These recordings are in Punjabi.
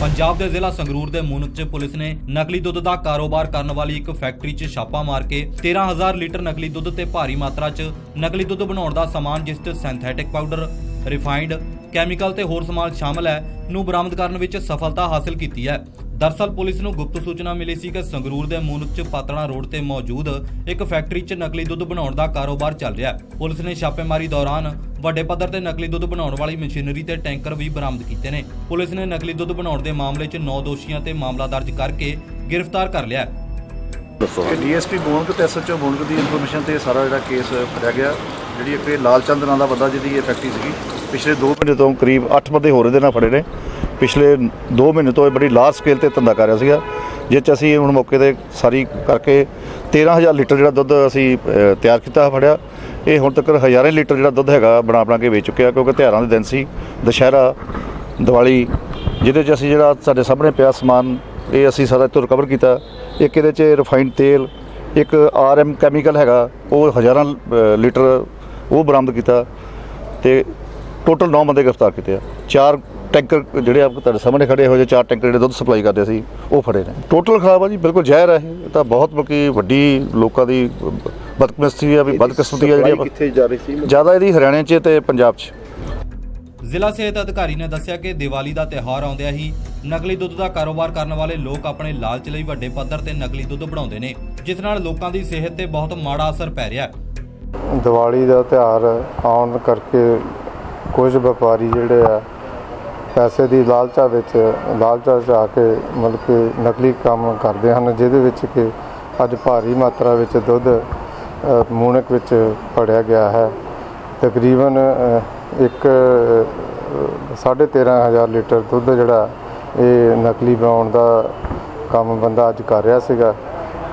ਪੰਜਾਬ ਦੇ ਜ਼ਿਲ੍ਹਾ ਸੰਗਰੂਰ ਦੇ ਮੂਨਕ 'ਚ ਪੁਲਿਸ ਨੇ ਨਕਲੀ ਦੁੱਧ ਦਾ ਕਾਰੋਬਾਰ ਕਰਨ ਵਾਲੀ ਇੱਕ ਫੈਕਟਰੀ 'ਚ ਛਾਪਾ ਮਾਰ ਕੇ 13000 ਲੀਟਰ ਨਕਲੀ ਦੁੱਧ ਤੇ ਭਾਰੀ ਮਾਤਰਾ 'ਚ ਨਕਲੀ ਦੁੱਧ ਬਣਾਉਣ ਦਾ ਸਮਾਨ, ਜਿਸ 'ਚ ਸਿੰਥੈਟਿਕ ਪਾਊਡਰ ਰਿਫਾਈਨਡ ਕੈਮੀਕਲ ਤੇ ਹੋਰ ਸਮਾਨ ਸ਼ਾਮਲ ਹੈ, ਨੂੰ ਬਰਾਮਦ ਕਰਨ ਵਿੱਚ ਸਫਲਤਾ ਹਾਸਲ ਕੀਤੀ ਹੈ। ਦਰਸਲ ਪੁਲਿਸ ਨੂੰ ਗੁਪਤ ਸੂਚਨਾ ਮਿਲੀ ਸੀ ਕਿ ਸੰਗਰੂਰ ਦੇ ਮੂਨਕ 'ਚ ਪਾਤਣਾ ਰੋਡ ਤੇ ਮੌਜੂਦ ਇੱਕ ਫੈਕਟਰੀ 'ਚ ਨਕਲੀ ਦੁੱਧ ਬਣਾਉਣ ਦਾ ਕਾਰੋਬਾਰ ਚੱਲ ਰਿਹਾ ਹੈ। ਪੁਲਿਸ ਨੇ ਛਾਪੇਮਾਰੀ ਦੌਰਾਨ ਵੱਡੇ ਪੱਧਰ ਤੇ ਨਕਲੀ ਦੁੱਧ ਬਣਾਉਣ ਵਾਲੀ ਮਸ਼ੀਨਰੀ ਤੇ ਟੈਂਕਰ ਵੀ ਬਰਾਮਦ ਕੀਤੇ ਨੇ। ਪੁਲਿਸ ਨੇ ਨਕਲੀ ਦੁੱਧ ਬਣਾਉਣ ਦੇ ਮਾਮਲੇ 'ਚ 9 ਦੋਸ਼ੀਆਂ ਤੇ ਮਾਮਲਾ ਦਰਜ ਕਰਕੇ ਗ੍ਰਿਫਤਾਰ ਕਰ ਲਿਆ ਹੈ। ਦੱਸੋ ਇਹ ਡੀਐਸਪੀ ਬੋਨਕ ਤੇ ਐਸਐਚਓ ਬੋਨਕ ਦੀ ਇਨਫੋਰਮੇਸ਼ਨ ਤੇ ਸਾਰਾ ਜਿਹੜਾ ਕੇਸ ਫੜਿਆ ਗਿਆ। ਜਿਹੜੀ ਇੱਕ ਇਹ ਲਾਲ ਚੰਦ ਨਾਂ ਦਾ ਬੰਦਾ ਜਿਹਦੀ ਇਹ ਫੈਕਟਰੀ ਸੀਗੀ। ਪਿਛਲੇ 2 ਮਹੀਨੇ ਤੋਂ ਕਰੀਬ 8 ਬੰਦੇ ਹੋਰ ਇਹਦੇ ਨਾਲ ਫੜੇ ਨੇ। ਪਿਛਲੇ 2 ਮਹੀਨੇ ਤੋਂ ਇਹ ਬੜੀ ਲਾਰਜ ਸਕੇਲ ਤੇ ਧੰਦਾ ਕਰ ਰਿਹਾ ਸੀਗਾ। ਜਿਸ 'ਚ ਅਸੀਂ ਹੁਣ ਮੌਕੇ ਤੇ ਸਾਰੀ ਕਰਕੇ 13000 ਲੀਟਰ ਜਿਹੜਾ ਦੁੱਧ ਅਸੀਂ ਤਿਆਰ ਕੀਤਾ ਫੜਿਆ। ਇਹ ਹੁਣ ਤੱਕ ਹਜ਼ਾਰਾਂ ਲੀਟਰ ਜਿਹੜਾ ਦੁੱਧ ਹੈਗਾ ਬਣਾ ਬਣਾ ਕੇ ਵੇਚ ਚੁੱਕਿਆ, ਕਿਉਂਕਿ ਤਿਉਹਾਰਾਂ ਦੇ ਦਿਨ ਸੀ। ਦੁਸ਼ਹਿਰਾ, ਦੀਵਾਲੀ, ਜਿਹਦੇ 'ਚ ਅਸੀਂ ਜਿਹੜਾ ਸਾਡੇ ਸਾਹਮਣੇ ਪਿਆ ਸਮਾਨ, ਇਹ ਅਸੀਂ ਸਾਰਾ ਤੋਂ ਰਿਕਵਰ ਕੀਤਾ। ਇੱਕ ਇਹਦੇ 'ਚ ਰਿਫਾਈਨਡ ਤੇਲ, ਇੱਕ ਆਰਐਮ ਕੈਮੀਕਲ ਹੈਗਾ, ਉਹ ਹਜ਼ਾਰਾਂ ਲੀਟਰ ਉਹ ਬਰਾਮਦ ਕੀਤਾ। ਤੇ ਟੋਟਲ 9 ਬੰਦੇ ਗ੍ਰਿਫਤਾਰ ਕੀਤੇ ਆ। ਚਾਰ ਟੈਂਕਰ ਜਿਹੜੇ ਆਪ ਤੁਹਾਡੇ ਸਾਹਮਣੇ ਖੜੇ ਹੋ ਜੇ ਚਾਰ ਟੈਂਕਰ ਜਿਹੜੇ ਦੁੱਧ ਸਪਲਾਈ ਕਰਦੇ ਸੀ ਉਹ ਫੜੇ ਨੇ। ਟੋਟਲ ਖਰਾਬ ਆ ਜੀ ਬਿਲਕੁਲ ਜ਼ਹਿਰ ਹੈ ਇਹ। ਤਾਂ ਬਹੁਤ ਬਲਕਿ ਵੱਡੀ ਲੋਕਾਂ ਦੀ ਬਦਕਿਸਮਤੀ ਆ ਵੀ ਬਦਕਿਸਮਤੀ ਆ ਜਿਹੜੀ ਕਿੱਥੇ ਜਾ ਰਹੀ ਸੀ? ਜ਼ਿਆਦਾ ਇਹਦੀ ਹਰਿਆਣੇ 'ਚ ਤੇ ਪੰਜਾਬ 'ਚ। ਜ਼ਿਲ੍ਹਾ ਸਿਹਤ ਅਧਿਕਾਰੀ ਨੇ ਦੱਸਿਆ ਕਿ ਦੀਵਾਲੀ ਦਾ ਤਿਉਹਾਰ ਆਉਂਦਿਆਂ ਹੀ ਨਕਲੀ ਦੁੱਧ ਦਾ ਕਾਰੋਬਾਰ ਕਰਨ ਵਾਲੇ ਲੋਕ ਆਪਣੇ ਲਾਲਚ ਲਈ ਵੱਡੇ ਪੱਧਰ ਤੇ ਨਕਲੀ ਦੁੱਧ ਬਣਾਉਂਦੇ ਨੇ ਜਿਸ ਨਾਲ ਲੋਕਾਂ ਦੀ ਸਿਹਤ ਤੇ ਬਹੁਤ ਮਾੜਾ ਅਸਰ ਪੈ ਰਿਹਾ ਹੈ। ਦੀਵਾਲੀ ਦਾ ਤਿਉਹਾਰ ਆਉਣ ਕਰਕੇ ਕੁਝ ਵਪਾਰੀ ਜਿਹੜੇ ਆ ਪੈਸੇ ਦੀ ਲਾਲਚਾ ਵਿੱਚ ਲਾਲਚਾ 'ਚ ਆ ਕੇ ਮਤਲਬ ਕਿ ਨਕਲੀ ਕੰਮ ਕਰਦੇ ਹਨ ਜਿਹਦੇ ਵਿੱਚ ਕਿ ਅੱਜ ਭਾਰੀ ਮਾਤਰਾ ਵਿੱਚ ਦੁੱਧ ਅ, ਮੂਣਕ ਵਿੱਚ ਫੜਿਆ ਗਿਆ ਹੈ। ਤਕਰੀਬਨ ਇੱਕ ਅ, ਸਾਢੇ ਤੇਰ੍ਹਾਂ ਹਜ਼ਾਰ ਲੀਟਰ ਦੁੱਧ ਜਿਹੜਾ ਇਹ ਨਕਲੀ ਬਣਾਉਣ ਦਾ ਕੰਮ ਬੰਦਾ ਅੱਜ ਕਰ ਰਿਹਾ ਸੀਗਾ।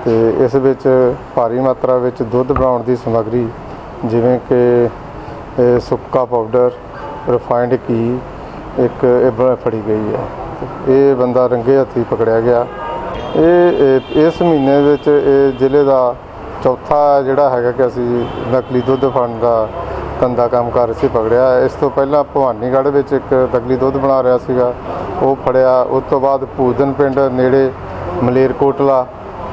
ਤੇ ਇਸ ਵਿੱਚ ਭਾਰੀ ਮਾਤਰਾ ਵਿੱਚ ਦੁੱਧ ਬਣਾਉਣ ਦੀ ਸਮੱਗਰੀ ਜਿਵੇਂ ਕਿ ਸੁੱਕਾ ਪਾਊਡਰ ਰਿਫਾਈਨਡ ਘੀ ਇੱਕ ਇਹ ਫੜੀ ਗਈ ਹੈ। ਇਹ ਬੰਦਾ ਰੰਗੇ ਹੱਥੀ ਪਕੜਿਆ ਗਿਆ। ਇਹ ਇਸ ਮਹੀਨੇ ਵਿੱਚ ਇਹ ਜ਼ਿਲ੍ਹੇ ਦਾ ਚੌਥਾ ਜਿਹੜਾ ਹੈਗਾ ਕਿ ਅਸੀਂ ਨਕਲੀ ਦੁੱਧ ਫੜਨ ਦਾ ਧੰਦਾ ਕੰਮ ਕਰ ਸੀ ਪਕੜਿਆ। ਇਸ ਤੋਂ ਪਹਿਲਾਂ ਭਵਾਨੀਗੜ੍ਹ ਵਿੱਚ ਇੱਕ ਨਕਲੀ ਦੁੱਧ ਬਣਾ ਰਿਹਾ ਸੀਗਾ। ਉਹ ਫੜਿਆ। ਉਸ ਤੋਂ ਬਾਅਦ ਭੂਦਨ ਪਿੰਡ ਨੇੜੇ ਮਲੇਰਕੋਟਲਾ,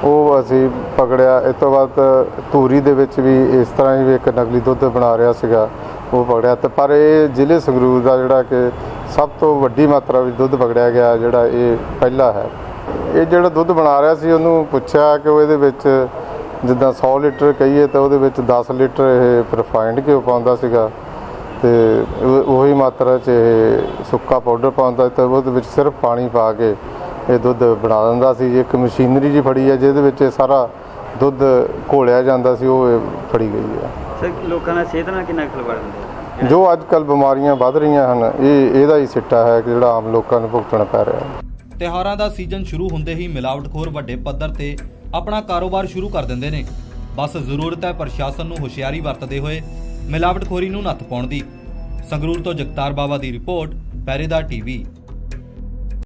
ਉਹ ਅਸੀਂ ਪਕੜਿਆ। ਇਸ ਤੋਂ ਬਾਅਦ ਧੂਰੀ ਦੇ ਵਿੱਚ ਵੀ ਇਸ ਤਰ੍ਹਾਂ ਹੀ ਇੱਕ ਨਕਲੀ ਦੁੱਧ ਬਣਾ ਰਿਹਾ ਸੀਗਾ। ਉਹ ਪਕੜਿਆ ਤੇ ਪਰ ਇਹ ਜ਼ਿਲ੍ਹੇ ਸੰਗਰੂਰ ਦਾ ਜਿਹੜਾ ਕਿ ਸਭ ਤੋਂ ਵੱਡੀ ਮਾਤਰਾ ਵਿੱਚ ਦੁੱਧ ਪਕੜਿਆ ਗਿਆ ਜਿਹੜਾ ਇਹ ਪਹਿਲਾ ਹੈ। ਇਹ ਜਿਹੜਾ ਦੁੱਧ ਬਣਾ ਰਿਹਾ ਸੀ, ਉਹਨੂੰ ਪੁੱਛਿਆ ਕਿ ਉਹ ਇਹਦੇ ਵਿੱਚ ਜਿੱਦਾਂ 100 ਲੀਟਰ ਕਹੀਏ ਤਾਂ ਉਹਦੇ ਵਿੱਚ 10 ਲੀਟਰ ਇਹ ਰਿਫਾਈਨਡ ਘਿਓ ਪਾਉਂਦਾ ਸੀਗਾ ਤੇ ਉਹੀ ਮਾਤਰਾ 'ਚ ਇਹ ਸੁੱਕਾ ਪਾਊਡਰ ਪਾਉਂਦਾ ਤੇ ਉਹਦੇ ਵਿੱਚ ਸਿਰਫ ਪਾਣੀ ਪਾ ਕੇ ਇਹ ਦੁੱਧ ਬਣਾ ਦਿੰਦਾ ਸੀ। ਇੱਕ ਮਸ਼ੀਨਰੀ ਜੀ ਫੜੀ ਹੈ, ਜਿਹਦੇ ਵਿੱਚ ਇਹ ਸਾਰਾ ਦੁੱਧ ਘੋਲਿਆ ਜਾਂਦਾ ਸੀ, ਉਹ ਇਹ ਫੜੀ ਗਈ ਹੈ। ਸਰ, ਲੋਕਾਂ ਨਾਲ ਸਿਹਤ ਨਾਲ ਕਿੰਨਾ ਖਿਲਵਾੜ ਹੁੰਦੇ ਜੋ ਅੱਜ ਕੱਲ ਬਿਮਾਰੀਆਂ ਵੱਧ ਰਹੀਆਂ ਹਨ ਇਹ ਇਹਦਾ ਹੀ ਸਿੱਟਾ ਹੈ ਕਿ ਜਿਹੜਾ ਆਮ ਲੋਕਾਂ ਨੂੰ ਭੁਗਤਣਾ ਪੈ ਰਿਹਾ ਹੈ। ਤਿਉਹਾਰਾਂ ਦਾ ਸੀਜ਼ਨ ਸ਼ੁਰੂ ਹੁੰਦੇ ਹੀ ਮਿਲਾਵਟਖੋਰ ਵੱਡੇ ਪੱਧਰ ਤੇ ਆਪਣਾ ਕਾਰੋਬਾਰ ਸ਼ੁਰੂ ਕਰ ਦਿੰਦੇ ਨੇ। ਬਸ ਜ਼ਰੂਰਤ ਹੈ ਪ੍ਰਸ਼ਾਸਨ ਨੂੰ ਹੁਸ਼ਿਆਰੀ ਵਰਤਦੇ ਹੋਏ ਮਿਲਾਵਟਖੋਰੀ ਨੂੰ ਨੱਥ ਪਾਉਣ ਦੀ। ਸੰਗਰੂਰ ਤੋਂ ਜਗਤਾਰ ਬਾਵਾ ਦੀ ਰਿਪੋਰਟ ਪਹਿਰੇਦਾਰ ਟੀਵੀ।